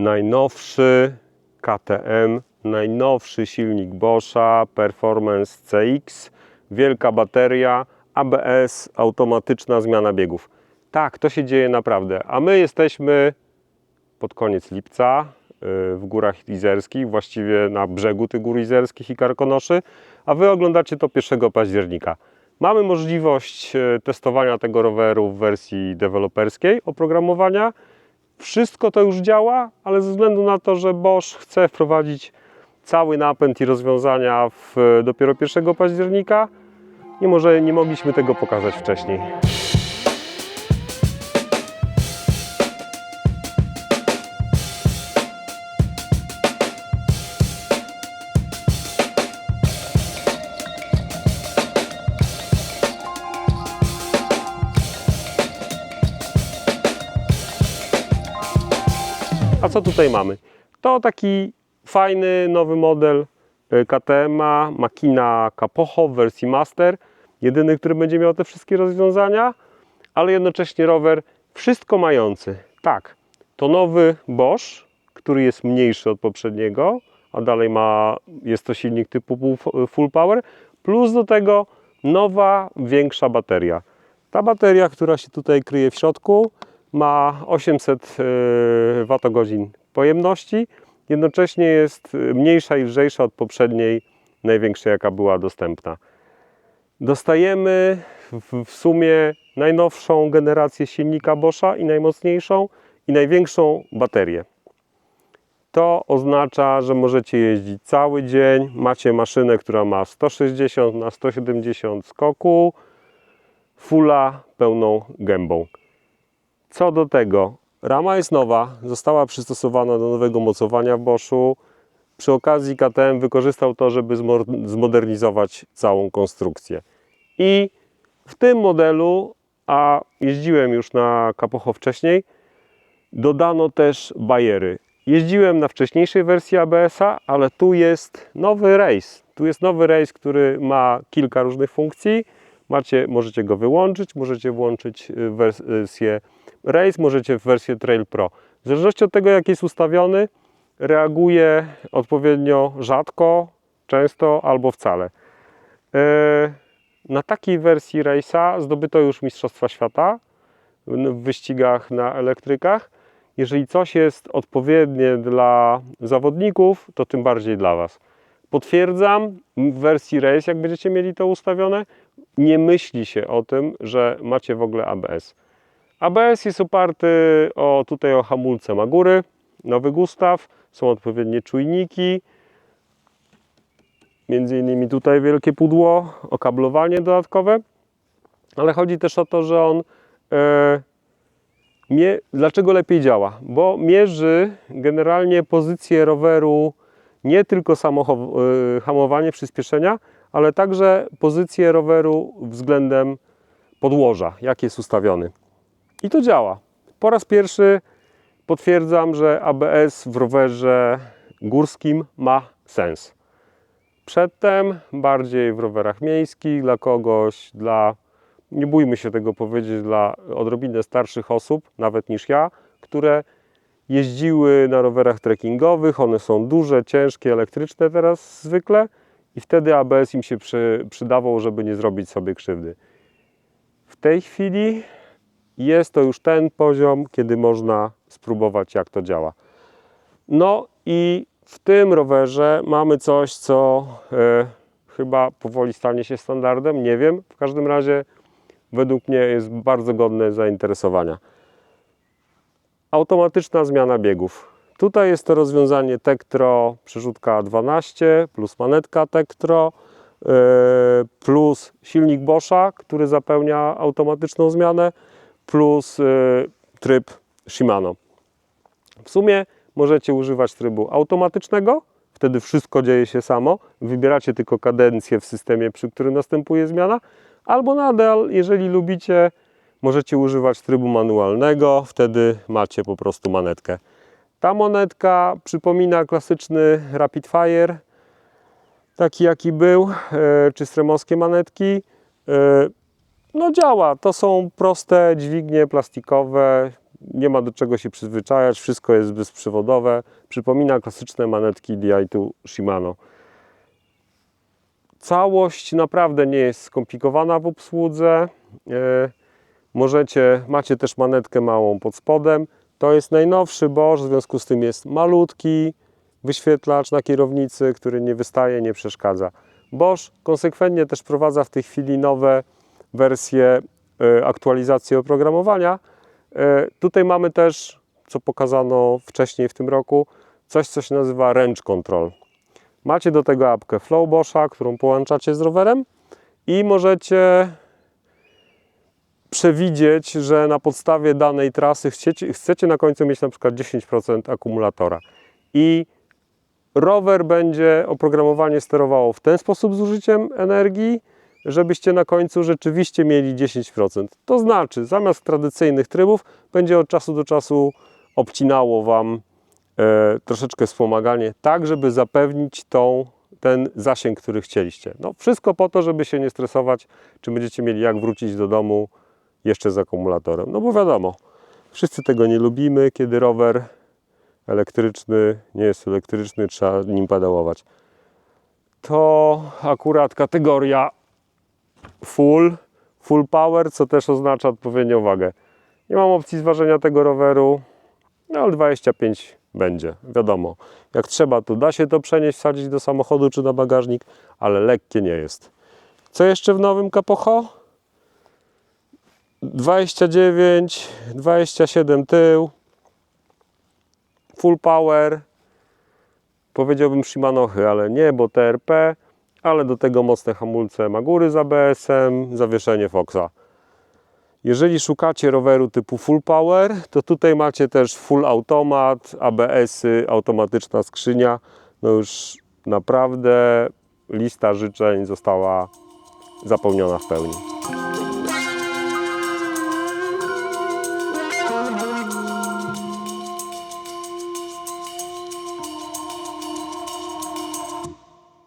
najnowszy KTM, najnowszy silnik Boscha Performance CX, wielka bateria, ABS, automatyczna zmiana biegów. Tak, to się dzieje naprawdę. A my jesteśmy pod koniec lipca y, w Górach Izerskich, właściwie na brzegu tych Gór Izerskich i Karkonoszy, a Wy oglądacie to 1 października. Mamy możliwość y, testowania tego roweru w wersji deweloperskiej oprogramowania. Wszystko to już działa, ale ze względu na to, że Bosch chce wprowadzić cały napęd i rozwiązania w, dopiero 1 października, nie, może, nie mogliśmy tego pokazać wcześniej. A co tutaj mamy? To taki fajny nowy model y, KTM-a, Makina Kapocho w wersji Master. Jedyny, który będzie miał te wszystkie rozwiązania, ale jednocześnie rower wszystko mający. Tak, to nowy Bosch, który jest mniejszy od poprzedniego, a dalej ma, jest to silnik typu full- full power, plus do tego nowa, większa bateria. Ta bateria, która się tutaj kryje w środku, ma 800 yy, Wh pojemności. Jednocześnie jest yy, mniejsza i lżejsza od poprzedniej, największej jaka była dostępna. Dostajemy w, sumie najnowszą generację silnika Boscha i najmocniejszą i największą baterię. To oznacza, że możecie jeździć cały dzień. Macie maszynę, która ma 160 na 170 skoku, fulla pełną gębą. Co do tego, rama jest nowa, została przystosowana do nowego mocowania w Boschu. Przy okazji KTM wykorzystał to, żeby zmo- zmodernizować całą konstrukcję. I w tym modelu, a jeździłem już na Kapocho wcześniej, dodano też bajery. Jeździłem na wcześniejszej wersji ABS-a, ale tu jest nowy race. Tu jest nowy race, który ma kilka różnych funkcji. Macie, możecie go wyłączyć, możecie włączyć y, wersję Race, możecie w wersję Trail Pro. W zależności od tego, jak jest ustawiony, reaguje odpowiednio rzadko, często albo wcale. E, Na takiej wersji Race'a zdobyto już Mistrzostwa Świata w wyścigach na elektrykach. Jeżeli coś jest odpowiednie dla zawodników, to tym bardziej dla Was. Potwierdzam, w wersji Race, jak będziecie mieli to ustawione, nie myśli się o tym, że macie w ogóle ABS. ABS jest oparty o, tutaj o hamulce Magury, nowy Gustaw, są odpowiednie czujniki, między innymi tutaj wielkie pudło, okablowanie dodatkowe, ale chodzi też o to, że on e, dlaczego lepiej działa? Bo mierzy generalnie pozycję roweru, nie tylko samo e, hamowanie, przyspieszenia, ale także pozycję roweru względem podłoża, jak jest ustawiony. I to działa. Po raz pierwszy potwierdzam, że ABS w rowerze górskim ma sens. Przedtem bardziej w rowerach miejskich, dla kogoś, dla, nie bójmy się tego powiedzieć, dla odrobinę starszych osób, nawet niż ja, które jeździły na rowerach trekkingowych. One są duże, ciężkie, elektryczne teraz zwykle i wtedy ABS im się przy, przydawał, żeby nie zrobić sobie krzywdy. W tej chwili jest to już ten poziom, kiedy można spróbować, jak to działa. No i w tym rowerze mamy coś, co e, chyba powoli stanie się standardem. Nie wiem, w każdym razie według mnie jest bardzo godne zainteresowania. Automatyczna zmiana biegów. Tutaj jest to rozwiązanie Tektro przerzutka 12 plus manetka Tektro e, plus silnik Boscha, który zapełnia automatyczną zmianę plus e, tryb Shimano. W sumie możecie używać trybu automatycznego, wtedy wszystko dzieje się samo. Wybieracie tylko kadencję w systemie, przy którym następuje zmiana, albo nadal, jeżeli lubicie, możecie używać trybu manualnego, wtedy macie po prostu manetkę. Ta monetka przypomina klasyczny Rapid Fire, taki jaki był, e, czy stremowskie manetki. No działa, to są proste dźwignie plastikowe, nie ma do czego się przyzwyczajać, wszystko jest bezprzewodowe. Przypomina klasyczne manetki DI2 Shimano. Całość naprawdę nie jest skomplikowana w obsłudze. E, Możecie, macie też manetkę małą pod spodem. To jest najnowszy Bosch, w związku z tym jest malutki wyświetlacz na kierownicy, który nie wystaje, nie przeszkadza. Bosch konsekwentnie też wprowadza w tej chwili nowe wersje e, aktualizacji oprogramowania. E, Tutaj mamy też, co pokazano wcześniej w tym roku, coś, co się nazywa Range Control. Macie do tego apkę Flow Boscha, którą połączacie z rowerem i możecie przewidzieć, że na podstawie danej trasy chcecie, chcecie na końcu mieć na przykład 10% akumulatora. I rower będzie oprogramowanie sterowało w ten sposób zużyciem energii, żebyście na końcu rzeczywiście mieli 10%. To znaczy, zamiast tradycyjnych trybów, będzie od czasu do czasu obcinało Wam e, troszeczkę wspomaganie, tak żeby zapewnić tą, ten zasięg, który chcieliście. No, wszystko po to, żeby się nie stresować, czy będziecie mieli jak wrócić do domu jeszcze z akumulatorem. No bo wiadomo, wszyscy tego nie lubimy, kiedy rower elektryczny nie jest elektryczny, trzeba nim pedałować. To akurat kategoria full, full power, co też oznacza odpowiednią wagę. Nie mam opcji zważenia tego roweru, no ale 25 będzie, wiadomo. Jak trzeba, to da się to przenieść, wsadzić do samochodu czy na bagażnik, ale lekkie nie jest. Co jeszcze w nowym Kapocho? 29, 27 tył, full power, powiedziałbym Shimanochy, ale nie, bo TRP, ale do tego mocne hamulce Magury z ABS-em, zawieszenie Foxa. Jeżeli szukacie roweru typu full power, to tutaj macie też full automat, ABS-y, automatyczna skrzynia. No już naprawdę lista życzeń została zapełniona w pełni.